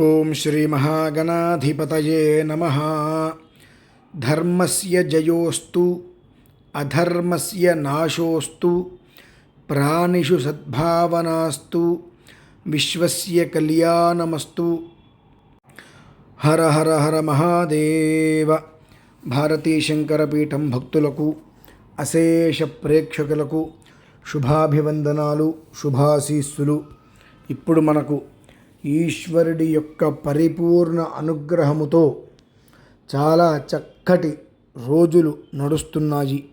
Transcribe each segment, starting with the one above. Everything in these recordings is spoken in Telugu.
ఓం శ్రీ మహాగణాధిపతయే నమ. ధర్మస్య జయోస్తు అధర్మస్య నాశోస్తు ప్రాణిషు సద్భావనాస్తు విశ్వస్య కళ్యాణమస్తు. హర హర హర మహాదేవ. భారతీ శంకరపీఠం భక్తులకు అశేష ప్రేక్షకులకు శుభాభివందనాలు శుభాశీస్సులు. ఇప్పుడు మనకు ఈశ్వరుడి యొక్క పరిపూర్ణ అనుగ్రహముతో చాలా చక్కటి రోజులు నడుస్తున్నాయి.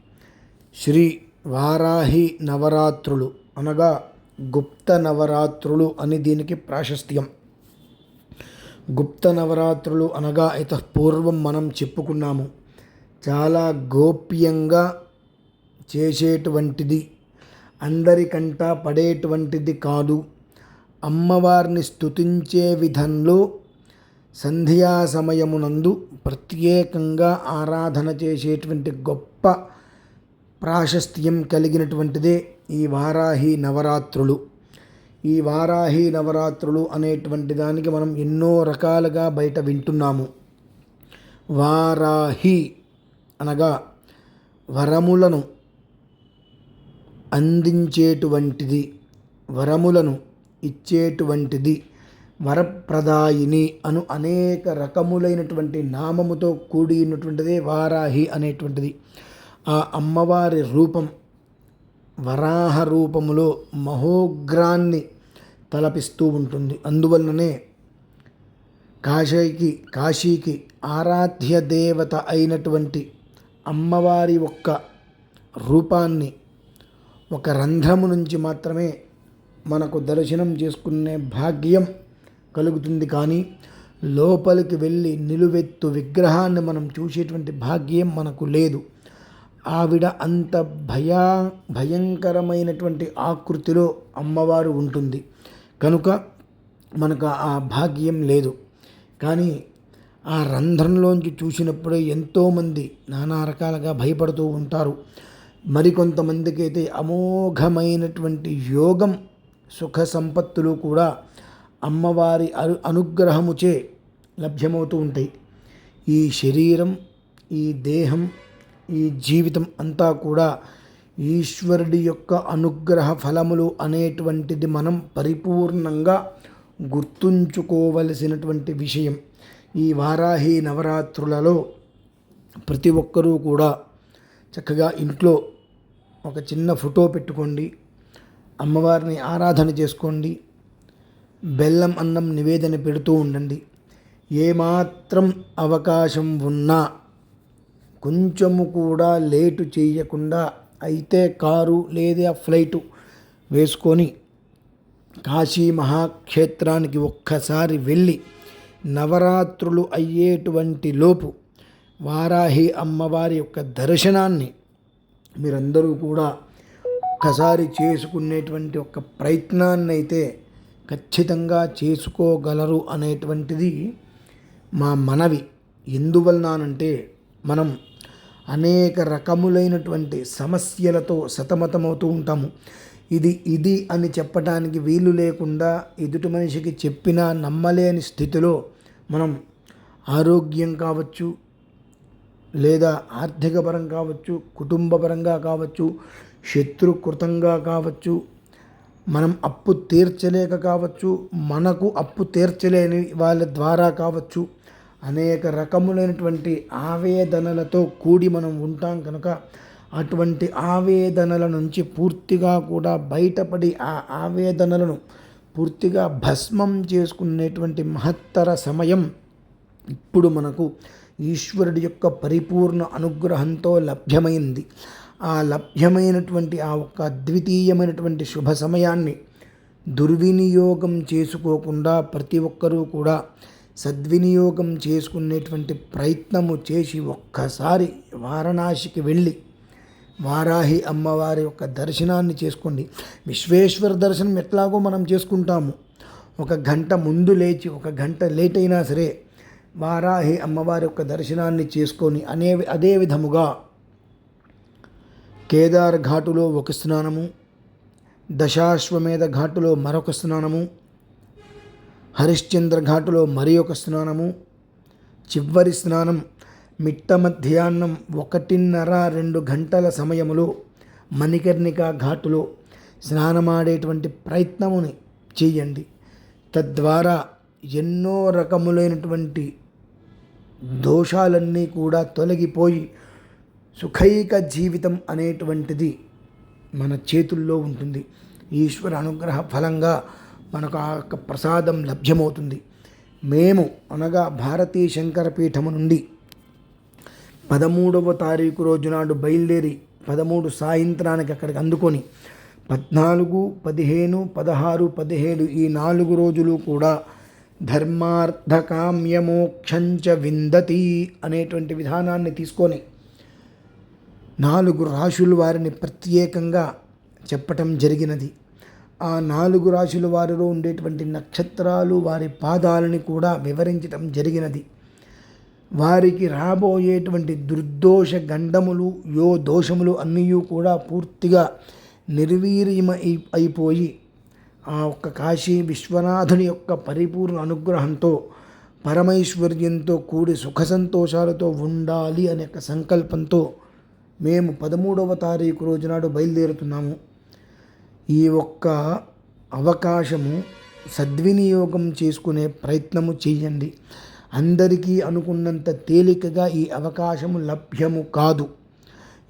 శ్రీ వారాహి నవరాత్రులు అనగా గుప్త నవరాత్రులు అని దీనికి ప్రాశస్త్యం. గుప్త నవరాత్రులు అనగా పూర్వం మనం చెప్పుకున్నాము. చాలా గోప్యంగా చేసేటువంటిది అందరికంట పడేటువంటిది కాదు. అమ్మవారిని స్తుతించే విధంలో సంధ్యా సమయమునందు ప్రత్యేకంగా ఆరాధన చేసేటువంటి గొప్ప ప్రాశస్త్యం కలిగినటువంటిదే ఈ వారాహి నవరాత్రులు. ఈ వారాహి నవరాత్రులు అనేటువంటి దానికి మనం ఎన్నో రకాలుగా బయట వింటున్నాము. వారాహి అనగా వరములను అందించేటువంటిది. వరములను ఇచ్చేటువంటిది. వరప్రదాయిని అను అనేక రకములైనటువంటి నామముతో కూడినటువంటిదే వారాహి అనేటువంటిది. ఆ అమ్మవారి రూపం వరాహ రూపములో మహోగ్రాన్ని తలపిస్తూ ఉంటుంది. అందువలననే కాశీకి కాశీకి ఆరాధ్య దేవత అయినటువంటి అమ్మవారి ఒక్క రూపాన్ని ఒక రంధ్రము నుంచి మాత్రమే మనకు దర్శనం చేసుకునే భాగ్యం కలుగుతుంది కానీ లోపలికి వెళ్ళి నిలువెత్తు విగ్రహాన్ని మనం చూసేటువంటి భాగ్యం మనకు లేదు. ఆవిడ అంత భయా భయంకరమైనటువంటి ఆకృతిలో అమ్మవారు ఉంటుంది. కనుక మనకు ఆ భాగ్యం లేదు. కానీ ఆ రంధ్రంలోంచి చూసినప్పుడే ఎంతోమంది నానా రకాలుగా భయపడుతూ ఉంటారు. మరికొంతమందికి అయితే అమోఘమైనటువంటి యోగం సుఖ సంపత్తులు కూడా అమ్మవారి అను అనుగ్రహముచే లభ్యమవుతూ ఉంటాయి. ఈ శరీరం ఈ దేహం ఈ జీవితం అంతా కూడా ఈశ్వరుడి యొక్క అనుగ్రహ ఫలములు అనేటువంటిది మనం పరిపూర్ణంగా గుర్తుంచుకోవలసినటువంటి విషయం. ఈ వారాహి నవరాత్రులలో ప్రతి ఒక్కరూ కూడా చక్కగా ఇంట్లో ఒక చిన్న ఫోటో పెట్టుకోండి. అమ్మవారిని ఆరాధన చేసుకోండి. బెల్లం అన్నం నివేదన పెడుతూ ఉండండి. ఏమాత్రం అవకాశం ఉన్నా కొంచెము కూడా లేటు చేయకుండా అయితే కారు లేదా ఫ్లైటు వేసుకొని కాశీ మహాక్షేత్రానికి ఒక్కసారి వెళ్ళి నవరాత్రులు అయ్యేటువంటి లోపు వారాహి అమ్మవారి యొక్క దర్శనాన్ని మీరందరూ కూడా ఒక్కసారి చేసుకునేటువంటి ఒక ప్రయత్నాన్ని అయితే ఖచ్చితంగా చేసుకోగలరు అనేటువంటిది మా మనవి. ఎందువలనంటే మనం అనేక రకములైనటువంటి సమస్యలతో సతమతమవుతూ ఉంటాము. ఇది ఇది అని చెప్పడానికి వీలు లేకుండా ఎదుటి మనిషికి చెప్పినా నమ్మలేని స్థితిలో మనం ఆరోగ్యం కావచ్చు లేదా ఆర్థికపరం కావచ్చు కుటుంబపరంగా కావచ్చు శత్రుకృతంగా కావచ్చు మనం అప్పు తీర్చలేక కావచ్చు మనకు అప్పు తీర్చలేని వాళ్ళ ద్వారా కావచ్చు అనేక రకములైనటువంటి ఆవేదనలతో కూడి మనం ఉంటాం కనుక అటువంటి ఆవేదనల నుంచి పూర్తిగా కూడా బయటపడి ఆ ఆవేదనలను పూర్తిగా భస్మం చేసుకునేటువంటి మహత్తర సమయం ఇప్పుడు మనకు ఈశ్వరుడి యొక్క పరిపూర్ణ అనుగ్రహంతో లభ్యమైంది. ఆ లభ్యమైనటువంటి ఆ ఒక్క అద్వితీయమైనటువంటి శుభ సమయాన్ని దుర్వినియోగం చేసుకోకుండా ప్రతి ఒక్కరూ కూడా సద్వినియోగం చేసుకునేటువంటి ప్రయత్నము చేసి ఒక్కసారి వారణాసికి వెళ్ళి వారాహి అమ్మవారి యొక్క దర్శనాన్ని చేసుకోండి. విశ్వేశ్వర దర్శనం ఎట్లాగో మనం చేసుకుంటాము. ఒక గంట ముందు లేచి ఒక గంట లేట్ అయినా సరే వారాహి అమ్మవారి యొక్క దర్శనాన్ని చేసుకొని అనే అదే విధముగా కేదార్ ఘాటులో ఒక స్నానము దశాశ్వమేధ ఘాటులో మరొక స్నానము హరిశ్చంద్ర ఘాటులో మరి ఒక స్నానము చివరి స్నానం మిట్ట మధ్యాహ్నం ఒకటిన్నర రెండు గంటల సమయములో మణికర్ణిక ఘాటులో స్నానమాడేటువంటి ప్రయత్నముని చేయండి. తద్వారా ఎన్నో రకములైనటువంటి దోషాలన్నీ కూడా తొలగిపోయి సుఖైక జీవితం అనేటువంటిది మన చేతుల్లో ఉంటుంది. ఈశ్వర అనుగ్రహ ఫలంగా మనకు ఆ యొక్క ప్రసాదం లభ్యమవుతుంది. మేము అనగా భారతీయ శంకర పీఠము నుండి పదమూడవ తారీఖు రోజు నాడు బయలుదేరి పదమూడు సాయంత్రానికి అక్కడికి అందుకొని పద్నాలుగు పదిహేను పదహారు పదిహేడు ఈ నాలుగు రోజులు కూడా ధర్మార్థకామ్యమోక్షంచ విందతి అనేటువంటి విధానాన్ని తీసుకొని నాలుగు రాశుల వారిని ప్రత్యేకంగా చెప్పటం జరిగినది. ఆ నాలుగు రాశుల వారిలో ఉండేటువంటి నక్షత్రాలు వారి పాదాలని కూడా వివరించటం జరిగినది. వారికి రాబోయేటువంటి దుర్దోష గండములు యో దోషములు అన్నీ కూడా పూర్తిగా నిర్వీర్యమై అయిపోయి ఆ ఒక్క కాశీ విశ్వనాథుని యొక్క పరిపూర్ణ అనుగ్రహంతో పరమైశ్వర్యంతో కూడి సుఖ సంతోషాలతో ఉండాలి అనే ఒక సంకల్పంతో మేము పదమూడవ తారీఖు రోజునాడు బయలుదేరుతున్నాము. ఈ ఒక్క అవకాశము సద్వినియోగం చేసుకునే ప్రయత్నము చేయండి. అందరికీ అనుకున్నంత తేలికగా ఈ అవకాశము లభ్యము కాదు.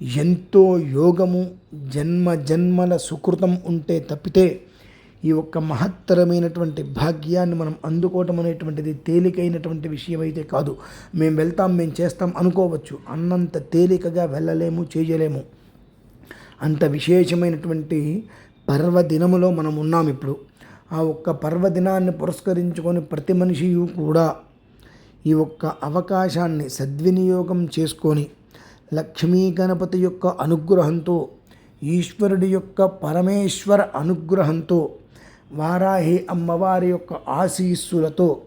ఎంతో యోగము జన్మ జన్మల సుకృతం ఉంటే తప్పితే ఈ ఒక్క మహత్తరమైనటువంటి భాగ్యాన్ని మనం అందుకోవటం అనేటువంటిది తేలికైనటువంటి విషయం అయితే కాదు. మేము వెళ్తాం మేము చేస్తాం అనుకోవచ్చు. అన్నంత తేలికగా వెళ్ళలేము చేయలేము. అంత విశేషమైనటువంటి పర్వదినములో మనం ఉన్నాం ఇప్పుడు. ఆ ఒక్క పర్వదినాన్ని పురస్కరించుకొని ప్రతి మనిషి కూడా ఈ ఒక్క అవకాశాన్ని సద్వినియోగం చేసుకొని లక్ష్మీ గణపతి యొక్క అనుగ్రహంతో ఈశ్వరుడి యొక్క పరమేశ్వర అనుగ్రహంతో వారాహి అమ్మవారి యొక్క ఆశీస్సులతో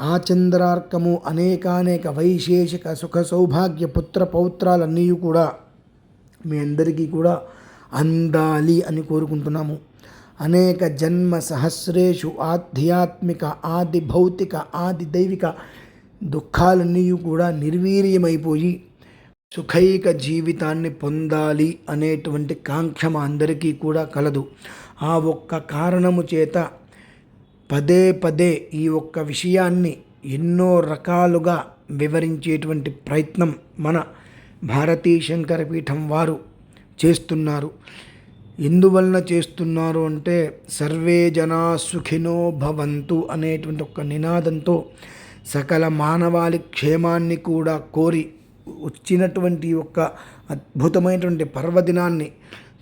ఆచంద్రార్కము అనేకానేక వైశేషిక సుఖ సౌభాగ్య పుత్ర పౌత్రాలన్నీ కూడా మీ అందరికీ కూడా అందాలి అని కోరుకుంటున్నాము. అనేక జన్మ సహస్రేషు ఆధ్యాత్మిక ఆది భౌతిక ఆది దైవిక దుఃఖాలన్నీ కూడా నిర్వీర్యమైపోయి సుఖైక జీవితాన్ని పొందాలి అనేటువంటి కాంక్ష మా అందరికీ కూడా కలదు. ఆ ఒక్క కారణము చేత పదే పదే ఈ ఒక్క విషయాన్ని ఎన్నో రకాలుగా వివరించేటువంటి ప్రయత్నం మన భారతీ శంకరపీఠం వారు చేస్తున్నారు. ఎందువలన చేస్తున్నారు అంటే సర్వే జనా సుఖినో భవంతు అనేటువంటి ఒక నినాదంతో సకల మానవాళి క్షేమాన్ని కూడా కోరి వచ్చినటువంటి ఒక అద్భుతమైనటువంటి పర్వదినాన్ని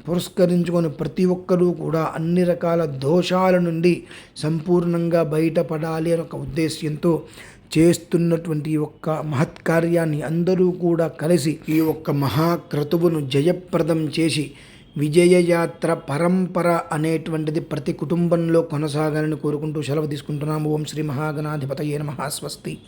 పురస్కరించుకొని ప్రతి ఒక్కరూ కూడా అన్ని రకాల దోషాల నుండి సంపూర్ణంగా బయటపడాలి అని ఒక ఉద్దేశ్యంతో చేస్తున్నటువంటి ఒక్క మహత్కార్యాన్ని అందరూ కూడా కలిసి ఈ ఒక్క మహాక్రతువును జయప్రదం చేసి విజయయాత్ర పరంపర అనేటువంటిది ప్రతి కుటుంబంలో కొనసాగాలని కోరుకుంటూ సెలవు తీసుకుంటున్నాము. ఓం శ్రీ మహాగణాధిపతయే నమ. స్వస్తి.